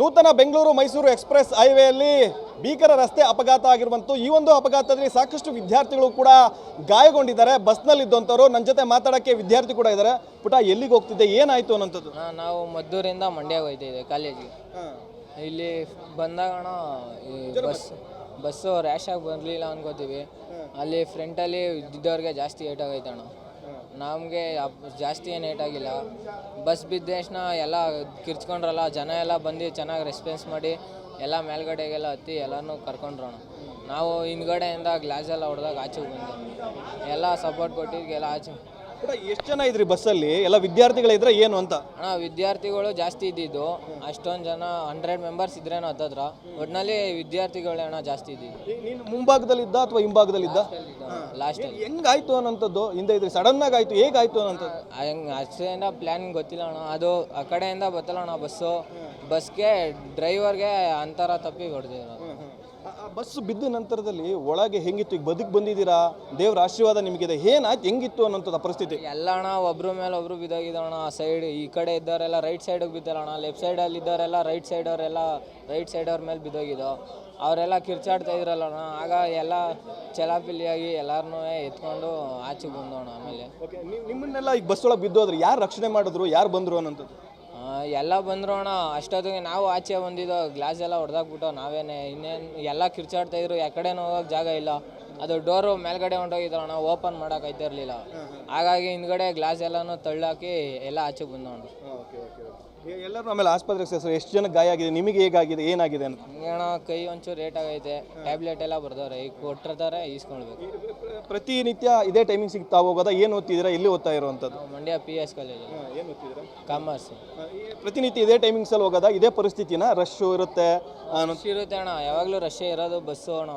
ನೂತನ ಬೆಂಗಳೂರು ಮೈಸೂರು ಎಕ್ಸ್ಪ್ರೆಸ್ ಹೈವೇಯಲ್ಲಿ ಭೀಕರ ರಸ್ತೆ ಅಪಘಾತ ಆಗಿರುವಂತು ಈ ಒಂದು ಅಪಘಾತದಲ್ಲಿ ಸಾಕಷ್ಟು ವಿದ್ಯಾರ್ಥಿಗಳು ಕೂಡ ಗಾಯಗೊಂಡಿದ್ದಾರೆ. ಬಸ್ನಲ್ಲಿದ್ದಂಥವ್ರು ನನ್ನ ಜೊತೆ ಮಾತಾಡೋಕ್ಕೆ ವಿದ್ಯಾರ್ಥಿ ಕೂಡ ಇದ್ದಾರೆ. ಪುಟ ಎಲ್ಲಿಗೆ ಹೋಗ್ತಿದ್ದೆ ಏನಾಯಿತು ಅನ್ನೋಂಥದ್ದು? ನಾವು ಮದ್ದೂರಿಂದ ಮಂಡ್ಯ ಹೋಗ್ತಿದ್ದೆ ಕಾಲೇಜಿಗೆ. ಇಲ್ಲಿ ಬಂದಾಗ ಅಣ್ಣ ಈ ಬಸ್ ಬಸ್ಸು ರ್ಯಾಶಾಗಿ ಬರಲಿಲ್ಲ ಅನ್ಕೋತೀವಿ. ಅಲ್ಲಿ ಫ್ರಂಟಲ್ಲಿ ಇದ್ದವ್ರಿಗೆ ಜಾಸ್ತಿ ಏಟಾಗೈತೆ ಅಣ್ಣ ನಮಗೆ ಜಾಸ್ತಿ ಏನು ಏಟಾಗಿಲ್ಲ ಆಗಿಲ್ಲ. ಬಸ್ ಬಿದ್ದ ತಕ್ಷಣ ಎಲ್ಲ ಕಿರ್ಚ್ಕೊಂಡ್ರಲ್ಲ ಜನ ಎಲ್ಲ ಬಂದು ಚೆನ್ನಾಗಿ ರೆಸ್ಪಾನ್ಸ್ ಮಾಡಿ ಎಲ್ಲ ಮೇಲ್ಗಡೆಗೆಲ್ಲ ಹತ್ತಿ ಎಲ್ಲನೂ ಕರ್ಕೊಂಡ್ರೋಣ ನಾವು ಹಿಂದ್ಗಡೆಯಿಂದ ಗ್ಲಾಸ್ ಎಲ್ಲ ಹೊಡೆದಾಗ ಆಚೆ ಬಂದೆ ಎಲ್ಲ ಸಪೋರ್ಟ್ ಕೊಟ್ಟಿದ್ಗೆಲ್ಲ ಆಚೆ. ಎಷ್ಟು ಜನ ಇದ್ರಿ ಬಸ್ಸಲ್ಲಿ ಎಲ್ಲ ವಿದ್ಯಾರ್ಥಿಗಳಿದ್ರೆ ಏನು ಅಂತ? ಅಣ್ಣ ವಿದ್ಯಾರ್ಥಿಗಳು ಜಾಸ್ತಿ ಇದ್ದಿದ್ದು. ಅಷ್ಟೊಂದು ಜನ ಹಂಡ್ರೆಡ್ ಮೆಂಬರ್ಸ್ ಇದ್ರೇನೋ ಹತ್ತತ್ರ. ಒಟ್ಟಿನಲ್ಲಿ ವಿದ್ಯಾರ್ಥಿಗಳೇ ಅಣ್ಣ ಜಾಸ್ತಿ ಇದ್ದಿದ್ದು. ನೀನು ಮುಂಭಾಗದಲ್ಲಿದ್ದ ಅಥವಾ ಹಿಂಭಾಗದಲ್ಲಿದ್ದ? ಲಾಸ್ಟಲ್ಲಿ ಹೆಂಗಾಯ್ತು ಅನ್ನೋಂಥದ್ದು? ಹಿಂದೆ ಇದ್ರೆ ಸಡನ್ ಆಗಿ ಆಯ್ತು ಹೇಗಾಯ್ತು ಅನ್ನೋಂಥದ್ದು? ಹೆಂಗೆ ಅಷ್ಟೇನ ಪ್ಲ್ಯಾನ್ ಗೊತ್ತಿಲ್ಲ ಅಣ್ಣ. ಅದು ಆ ಕಡೆಯಿಂದ ಬತ್ತಲ್ಲ ಅಣ್ಣ ಬಸ್ಸು ಬಸ್ಗೆ ಡ್ರೈವರ್ಗೆ ಅಂತರ ತಪ್ಪಿ ಹೊಡೆದಿದ್ರು. ಬಸ್ ಬಿದ್ದ ನಂತರದಲ್ಲಿ ಒಳಗೆ ಹೆಂಗಿತ್ತು? ಈಗ ಬದುಕು ಬಂದಿದ್ದೀರಾ? ದೇವ್ರ ಆಶೀರ್ವಾದ ನಿಮಗಿದೆ. ಏನಾಯ್ತು? ಹೆಂಗಿತ್ತು ಅನ್ನೋಂಥದ್ದು ಆ ಪರಿಸ್ಥಿತಿ? ಎಲ್ಲ ಅಣ್ಣ ಒಬ್ರ ಮೇಲೆ ಒಬ್ರು ಬಿದ್ದೋಗಿದ್ದಣ್ಣ ಆ ಸೈಡ್ ಈ ಕಡೆ ಇದ್ದವರೆಲ್ಲ ರೈಟ್ ಸೈಡಿಗೆ ಬಿದ್ದಲ್ಲ ಅಣ್ಣ. ಲೆಫ್ಟ್ ಸೈಡಲ್ಲಿ ಇದ್ದವರೆಲ್ಲ ರೈಟ್ ಸೈಡ್ ಅವರೆಲ್ಲ ರೈಟ್ ಸೈಡ್ ಅವ್ರ ಮೇಲೆ ಬಿದ್ದೋಗಿದ್ದು ಅವರೆಲ್ಲ ಕಿರ್ಚಾಡ್ತಾ ಇದ್ರಲ್ಲ ಅಣ್ಣ. ಆಗ ಎಲ್ಲ ಚಲಾಪಿಲಿಯಾಗಿ ಎಲ್ಲಾರನ್ನೂ ಎತ್ಕೊಂಡು ಆಚೆಗೆ ಬಂದೋಣ ಆಮೇಲೆ. ಓಕೆ ನಿಮ್ಮನ್ನೆಲ್ಲ ಈಗ ಬಸ್ ಒಳಗೆ ಬಿದ್ದೋದ್ರೆ ಯಾರು ರಕ್ಷಣೆ ಮಾಡಿದ್ರು ಯಾರು ಬಂದರು ಅನ್ನೋಂಥದ್ದು ಆ, ಎಲ್ಲ ಬಂದ್ರು ಅಣ್ಣ. ಅಷ್ಟೊತ್ತಿಗೆ ನಾವು ಆಚೆ ಬಂದಿದ್ದೋ ಗ್ಲಾಸ್ ಎಲ್ಲ ಹೊಡೆದಾಕ್ಬಿಟ್ಟು ನಾವೇನೆ ಇನ್ನೇನು ಎಲ್ಲ ಕಿರ್ಚಾಡ್ತಾ ಇದ್ರು ಯಾಕಡೆನೂ ಹೋಗೋಕೆ ಜಾಗ ಇಲ್ಲ. ಅದು ಡೋರು ಮೇಲ್ಗಡೆ ಹೊಂಟೋಗಿದ್ರು ಅಣ್ಣ ಓಪನ್ ಮಾಡೋಕೆ ಇರಲಿಲ್ಲ. ಹಾಗಾಗಿ ಹಿಂದ್ಗಡೆ ಗ್ಲಾಸ್ ಎಲ್ಲಾನು ತಳ್ಳಾಕಿ ಎಲ್ಲ ಆಚೆ ಬಂದು ಅಣ್ಣ. ಎಲ್ಲರೂ ಆಮೇಲೆ ಆಸ್ಪತ್ರೆಗೆ ಸೇರಿಸ್ರು ಎಷ್ಟು ಜನ ಗಾಯ ಆಗಿದೆ ನಿಮಗೆ ಹೇಗಾಗಿದೆ ಏನಾಗಿದೆ ಅಂತ? ಅಣ್ಣ ಕೈ ಒಂಚೂರು ರೇಟ್ ಆಗೈತೆ. ಟ್ಯಾಬ್ಲೆಟ್ ಎಲ್ಲ ಬರ್ದವ್ರೆ ಈಗ ಕೊಟ್ಟಿರ್ತಾರೆ ಈಸ್ಕೊಳ್ಬೇಕು. ಪ್ರತಿನಿತ್ಯ ಇದೇ ಟೈಮಿಂಗ್ ಸಿಗ್ತಾ ಹೋಗೋದ? ಏನು ಓದ್ತಿದ್ದೀರಾ? ಎಲ್ಲಿ ಓದ್ತಾ ಇರುವಂಥದ್ದು? ನಾವು ಮಂಡ್ಯ ಪಿ ಎಸ್ ಕಾಲೇಜು ಏನು ಓದ್ತಿದ್ದೀರಾ? ಕಾಮರ್ಸ್ ಪ್ರತಿನಿತ್ಯ ಇದೇ ಟೈಮಿಂಗ್ಸಲ್ಲಿ ಹೋಗೋದ? ಇದೇ ಪರಿಸ್ಥಿತಿನ? ರಶ್ಶು ಇರುತ್ತೆ ರಶ್ ಇರುತ್ತೆ ಅಣ್ಣ. ಯಾವಾಗಲೂ ರಶ್ಶೇ ಇರೋದು ಬಸ್ಸು ಅಣ್ಣ.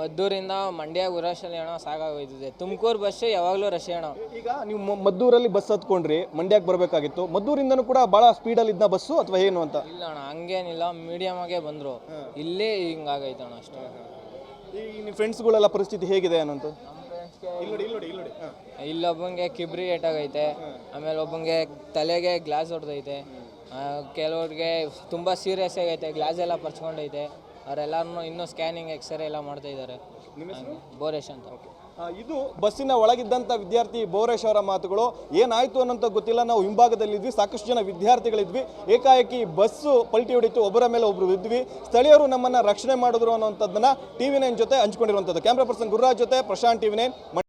ಮದ್ದೂರಿಂದ ಮಂಡ್ಯ ಗುರಾಶಲ್ಲಿ ಅಣ್ಣ ಸಾಕಾಗೋಯ್ತಿದೆ. ತುಮಕೂರು ಬಸ್ ಯಾವಾಗಲೂ ರಶ್ ಅಣ್ಣ. ಈಗ ನೀವು ಮ- ಮದ್ದೂರಲ್ಲಿ ಬಸ್ ಹತ್ಕೊಂಡ್ರಿ ಮಂಡ್ಯಕ್ಕೆ ಬರಬೇಕಾಗಿತ್ತು. ಮದ್ದೂರಿಂದನೂ ಕೂಡ ಭಾಳ ಸ್ಪೀಡಲ್ಲಿ ಇದ್ದ ಬಸ್ಸು ಅಥವಾ ಏನು ಅಂತ? ಇಲ್ಲ ಅಣ್ಣ ಹಂಗೇನಿಲ್ಲ. ಮೀಡಿಯಮ್ ಆಗೇ ಬಂದರು. ಇಲ್ಲೇ ಹಿಂಗಾಗೈತೆ ಅಣ್ಣ ಅಷ್ಟೇ. ಈ ನಿಮ್ಮ ಫ್ರೆಂಡ್ಸ್ಗಳೆಲ್ಲ ಪರಿಸ್ಥಿತಿ ಹೇಗಿದೆ ಅನ್ನೋಂಥ ಇಲ್ಲೊಬ್ಬಂಗೆ ಕಿಬ್ರಿ ಏಟಾಗೈತೆ ಆಮೇಲೆ ಒಬ್ಬಂಗೆ ತಲೆಗೆ ಗ್ಲಾಸ್ ಹೊಡೆದೈತೆ. ಕೆಲವ್ರಿಗೆ ತುಂಬಾ ಸೀರಿಯಸ್ ಆಗೈತೆ. ಗ್ಲಾಸ್ ಎಲ್ಲ ಪರ್ಚ್ಕೊಂಡೈತೆ. ಅವರೆಲ್ಲರನ್ನು ಇನ್ನೂ ಸ್ಕ್ಯಾನಿಂಗ್ ಎಕ್ಸ್ರೇ ಎಲ್ಲ ಮಾಡ್ತಾ ಇದ್ದಾರೆ. ಬೋರೇಶ್ ಅಂತ. ಆ, ಇದು ಬಸ್ಸಿನ ಒಳಗಿದ್ದಂಥ ವಿದ್ಯಾರ್ಥಿ ಬೋರೇಶ್ ಅವರ ಮಾತುಗಳು. ಏನಾಯ್ತು ಅನ್ನೋಂಥ ಗೊತ್ತಿಲ್ಲ. ನಾವು ಹಿಂಭಾಗದಲ್ಲಿದ್ವಿ. ಸಾಕಷ್ಟು ಜನ ವಿದ್ಯಾರ್ಥಿಗಳಿದ್ವಿ. ಏಕಾಏಕಿ ಬಸ್ಸು ಪಲ್ಟಿ ಹೊಡಿತು. ಒಬ್ಬರ ಮೇಲೆ ಒಬ್ಬರು ಇದ್ವಿ. ಸ್ಥಳೀಯರು ನಮ್ಮನ್ನು ರಕ್ಷಣೆ ಮಾಡಿದ್ರು ಅನ್ನೋಂಥದ್ದನ್ನ ಟಿ ವಿ ನೈನ್ ಜೊತೆ ಹಂಚ್ಕೊಂಡಿರುವಂಥದ್ದು. ಕ್ಯಾಮ್ರಾ ಪರ್ಸನ್ ಗುರುರಾಜ್ ಜೊತೆ ಪ್ರಶಾಂತ್ ಟಿ ವಿ ನೈನ್